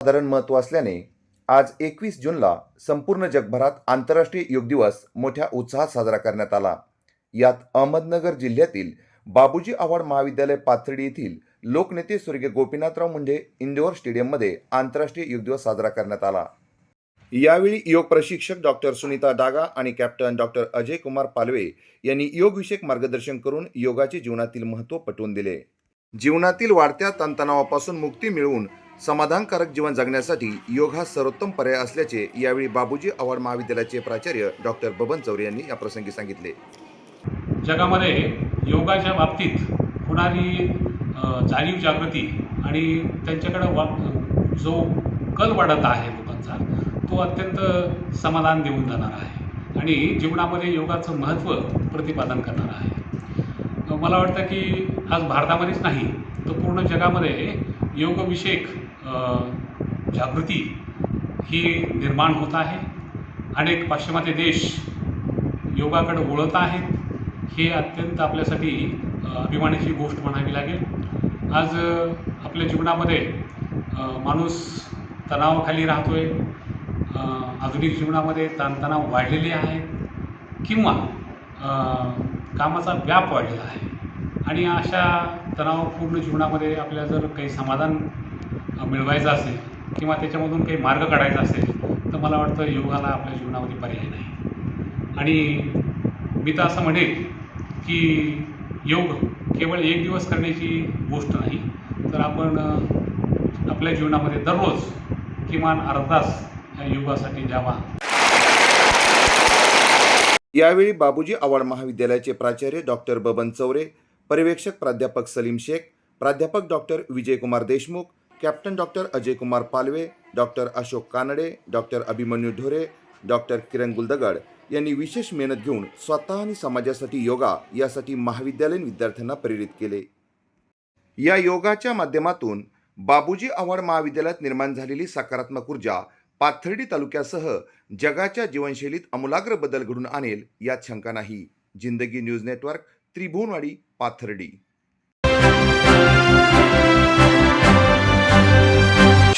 साधारण महत्त्व असल्याने आज एकवीस जूनला संपूर्ण जगभरात आंतरराष्ट्रीय योग दिवस मोठ्या उत्साहात साजरा करण्यात आला. यात अहमदनगर जिल्ह्यातील बाबूजी आव्हाड महाविद्यालय पाथर्डी येथील लोकनेते स्वर्गीय गोपीनाथराव मुंडे इंदोर स्टेडियममध्ये आंतरराष्ट्रीय योग दिवस साजरा करण्यात आला. यावेळी योग प्रशिक्षक डॉक्टर सुनीता डागा आणि कॅप्टन डॉक्टर अजय कुमार पालवे यांनी योगविषयक मार्गदर्शन करून योगाचे जीवनातील महत्त्व पटवून दिले. जीवनातील वाढत्या तणतणावापासून मुक्ती मिळवून समाधानकारक जीवन जगण्यासाठी योग हा सर्वोत्तम पर्याय असल्याचे यावेळी बाबूजी आव्हाड महाविद्यालयाचे प्राचार्य डॉक्टर बबन चौरे यांनी या प्रसंगी सांगितले. जगामध्ये योगाच्या बाबतीत होणारी जाणीव जागृती आणि त्यांच्याकडं वा जो कल वाढत आहे लोकांचा तो अत्यंत समाधान देऊन जाणार आहे आणि जीवनामध्ये योगाचं महत्त्व प्रतिपादन करणार आहे. मला वाटतं की आज भारतामध्येच नाही तर पूर्ण जगामध्ये योगविषयक जागृती ही निर्माण होत आहे. अनेक पाश्चिमात्य देश योगाकडे वळत आहेत. हे अत्यंत आपल्यासाठी अभिमानाची गोष्ट म्हणावी लागेल. आज आपल्या जीवनामध्ये माणूस तणावाखाली राहतो आहे आधुनिक जीवनामध्ये ताणतणाव वाढलेले आहेत. किंवा कामाचा व्याप वाढलेला आहे. आणि अशा तणावपूर्ण जीवनामध्ये आपल्याला जर काही समाधान मिळवायचा असेल किंवा त्याच्यामधून काही मार्ग काढायचा असेल तर मला वाटतं योगाला आपल्या जीवनामध्ये पर्याय नाही. आणि मी तर असं म्हणेन की योग केवळ एक दिवस करण्याची गोष्ट नाही तर आपण आपल्या जीवनामध्ये दररोज किमान अर्धास या योगासाठी द्यावा यावेळी बाबूजी आव्हाड महाविद्यालयाचे प्राचार्य डॉक्टर बबन चौरे पर्यवेक्षक प्राध्यापक सलीम शेख प्राध्यापक doctor Vijaykumar Deshmukh captain doctor Ajay Kumar Palve doctor Ashok Kanade doctor Abhimanyu Dhore doctor Kiran गुलदगड यांनी विशेष मेहनत घेऊन स्वतः आणि समाजासाठी योगा यासाठी महाविद्यालयीन विद्यार्थ्यांना प्रेरित केले. या योगाच्या माध्यमातून बाबूजी आव्हाड महाविद्यालयात निर्माण झालेली सकारात्मक ऊर्जा पाथर्डी तालुक्यासह जगाच्या जीवनशैलीत अमूलाग्र बदल घडून आणेल यात शंका नाही. जिंदगी न्यूज नेटवर्क त्रिभुवनवाडी पाथर्डी.